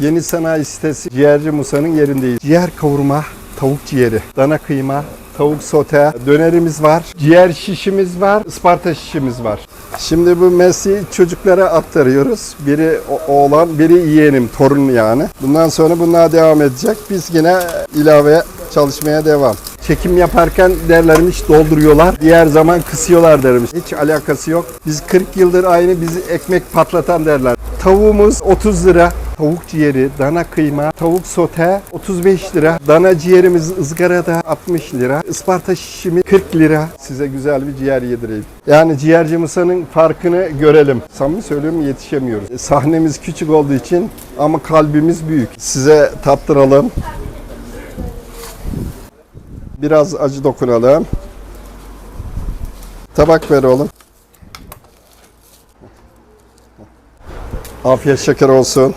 Yeni sanayi sitesi Ciğerci Musa'nın yerindeyiz. Ciğer kavurma, tavuk ciğeri, dana kıyma, tavuk sote, dönerimiz var, ciğer şişimiz var, Isparta şişimiz var. Şimdi bu mesleği çocuklara aktarıyoruz. Biri oğlan, biri yeğenim, torun yani. Bundan sonra bunlar devam edecek. Biz yine ilave çalışmaya devam. Çekim yaparken derlermiş dolduruyorlar. Diğer zaman kısıyorlar dermiş. Hiç alakası yok. Biz 40 yıldır aynı bizi ekmek patlatan derler. Tavuğumuz 30 lira. Tavuk ciğeri, dana kıyma, tavuk sote 35 lira. Dana ciğerimiz ızgarada 60 lira. Isparta şişimi 40 lira. Size güzel bir ciğer yedireyim. Yani ciğerci Musa'nın farkını görelim. Samimi söylüyorum yetişemiyoruz. E, Sahnemiz küçük olduğu için ama kalbimiz büyük. Size tattıralım. Biraz acı dokunalım. Tabak ver oğlum. Afiyet şeker olsun.